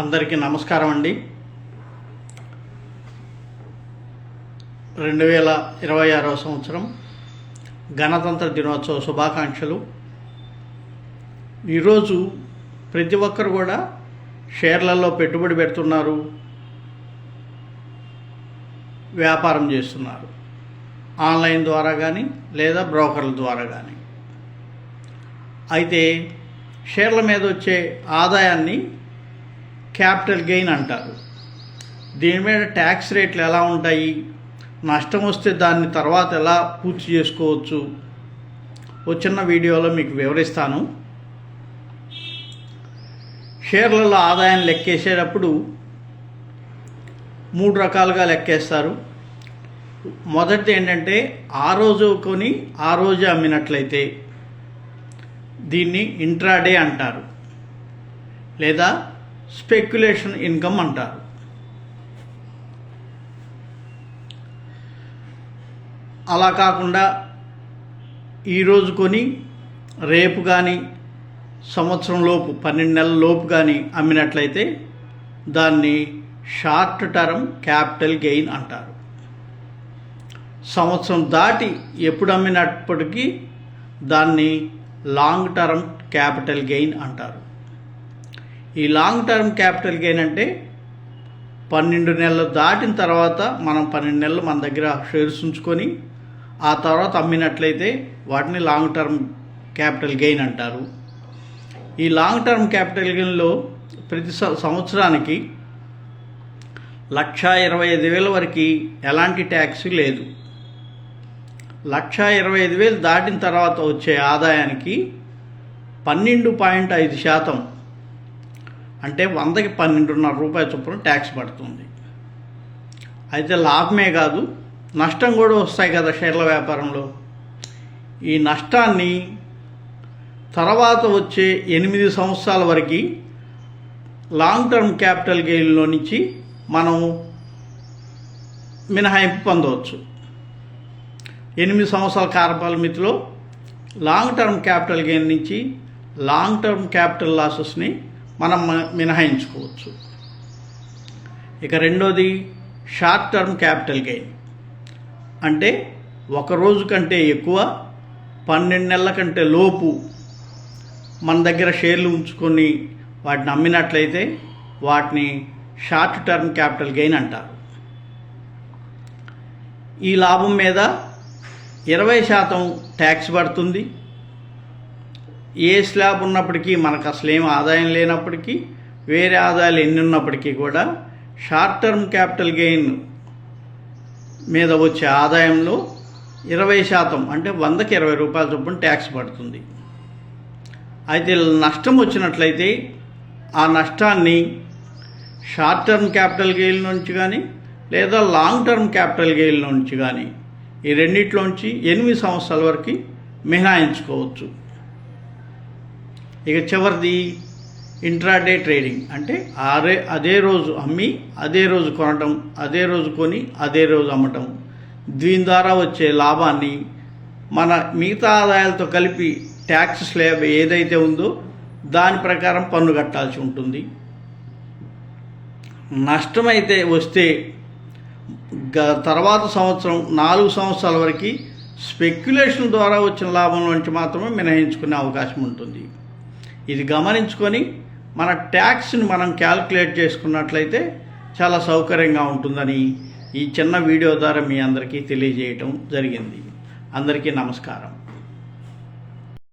అందరికీ నమస్కారం అండి. రెండు వేల ఇరవై ఆరవ సంవత్సరం గణతంత్ర దినోత్సవ శుభాకాంక్షలు. ఈరోజు ప్రతి ఒక్కరు కూడా షేర్లలో పెట్టుబడి పెడుతున్నారు. వ్యాపారం చేస్తున్నారు. ఆన్లైన్ ద్వారా కానీ లేదా బ్రోకర్ల ద్వారా కానీ అయితే షేర్ల మీద వచ్చే ఆదాయాన్ని క్యాపిటల్ గెయిన్ అంటారు. దీని మీద ట్యాక్స్ రేట్లు ఎలా ఉంటాయి? నష్టం వస్తే దాన్ని తర్వాత ఎలా పూర్తి చేసుకోవచ్చు? ఓ చిన్న వీడియోలో మీకు వివరిస్తాను. షేర్లలో ఆదాయాన్ని లెక్కేసేటప్పుడు మూడు రకాలుగా లెక్కేస్తారు. మొదటిది ఏంటంటే ఆ రోజు కొని ఆ రోజు అమ్మినట్లయితే దీన్ని ఇంట్రాడే అంటారు. లేదా స్పెక్యులేషన్ ఇన్కమ్ అంటారు. అలా కాకుండా ఈరోజు కొని రేపు కానీ సంవత్సరం లోపు పన్నెండు నెలల లోపు కానీ అమ్మినట్లయితే దాన్ని షార్ట్ టర్మ్ క్యాపిటల్ గెయిన్ అంటారు. సంవత్సరం దాటి ఎప్పుడు అమ్మినప్పటికీ దాన్ని లాంగ్ టర్మ్ క్యాపిటల్ గెయిన్ అంటారు. ఈ లాంగ్ టర్మ్ క్యాపిటల్ గెయిన్ అంటే పన్నెండు నెలలు దాటిన తర్వాత మనం పన్నెండు నెలలు మన దగ్గర షేర్స్ ఉంచుకొని ఆ తర్వాత అమ్మినట్లయితే వాటిని లాంగ్ టర్మ్ క్యాపిటల్ గెయిన్ అంటారు. ఈ లాంగ్ టర్మ్ క్యాపిటల్ గెయిన్లో ప్రతి సం- సంవత్సరానికి లక్ష ఇరవై ఐదు వేల వరకు ఎలాంటి ట్యాక్స్ లేదు. లక్ష ఇరవై ఐదు వేలు దాటిన తర్వాత వచ్చే ఆదాయానికి పన్నెండు పాయింట్ ఐదు శాతం అంటే వందకి పన్నెండున్నర రూపాయల చొప్పున ట్యాక్స్ పడుతుంది. అయితే లాభమే కాదు నష్టం కూడా వస్తాయి కదా షేర్ల వ్యాపారంలో. ఈ నష్టాన్ని తర్వాత వచ్చే ఎనిమిది సంవత్సరాల వరకు లాంగ్ టర్మ్ క్యాపిటల్ గెయిన్లో నుంచి మనం మినహాయింపు పొందవచ్చు. ఎనిమిది సంవత్సరాల కారపాలమితిలో లాంగ్ టర్మ్ క్యాపిటల్ గెయిన్ నుంచి లాంగ్ టర్మ్ క్యాపిటల్ లాసెస్ని మనం మ- మినహాయించుకోవచ్చు. ఇక రెండోది షార్ట్ టర్మ్ క్యాపిటల్ గెయిన్ అంటే ఒక రోజు కంటే ఎక్కువ పన్నెండు నెలల కంటే లోపు మన దగ్గర షేర్లు ఉంచుకొని వాటిని అమ్మినట్లయితే వాటిని షార్ట్ టర్మ్ క్యాపిటల్ గెయిన్ అంటారు. ఈ లాభం మీద ఇరవై శాతం ట్యాక్స్ పడుతుంది. ఏ స్లాబ్ ఉన్నప్పటికీ మనకు అసలు ఏం ఆదాయం లేనప్పటికీ వేరే ఆదాయాలు ఎన్ని ఉన్నప్పటికీ కూడా షార్ట్ టర్మ్ క్యాపిటల్ గెయిన్ మీద వచ్చే ఆదాయంలో ఇరవై శాతం అంటే వందకి ఇరవై రూపాయల చొప్పున ట్యాక్స్ పడుతుంది. అయితే నష్టం వచ్చినట్లయితే ఆ నష్టాన్ని షార్ట్ టర్మ్ క్యాపిటల్ గెయిన్ నుంచి కానీ లేదా లాంగ్ టర్మ్ క్యాపిటల్ గెయిన్ నుంచి కానీ ఈ రెండిట్లోంచి ఎనిమిది సంవత్సరాల వరకు మినహాయించుకోవచ్చు. ఇక చివరిది ఇంట్రాడే ట్రేడింగ్ అంటే అదే అదే రోజు అమ్మి అదే రోజు కొనటం అదే రోజు కొని అదే రోజు అమ్మటం. దీని ద్వారా వచ్చే లాభాన్ని మన మిగతా ఆదాయాలతో కలిపి ట్యాక్స్ స్లాబ్ ఏదైతే ఉందో దాని ప్రకారం పన్ను కట్టాల్సి ఉంటుంది. నష్టమైతే వస్తే గ- తర్వాత సంవత్సరం నాలుగు సంవత్సరాల వరకు స్పెక్యులేషన్ ద్వారా వచ్చిన లాభం నుంచి మాత్రమే మినహాయించుకునే అవకాశం ఉంటుంది. ఇది గమనించుకొని మన ట్యాక్స్ని మనం క్యాల్కులేట్ చేసుకున్నట్లయితే చాలా సౌకర్యంగా ఉంటుందని ఈ చిన్న వీడియో ద్వారా మీ అందరికీ తెలియజేయటం జరిగింది. అందరికీ నమస్కారం.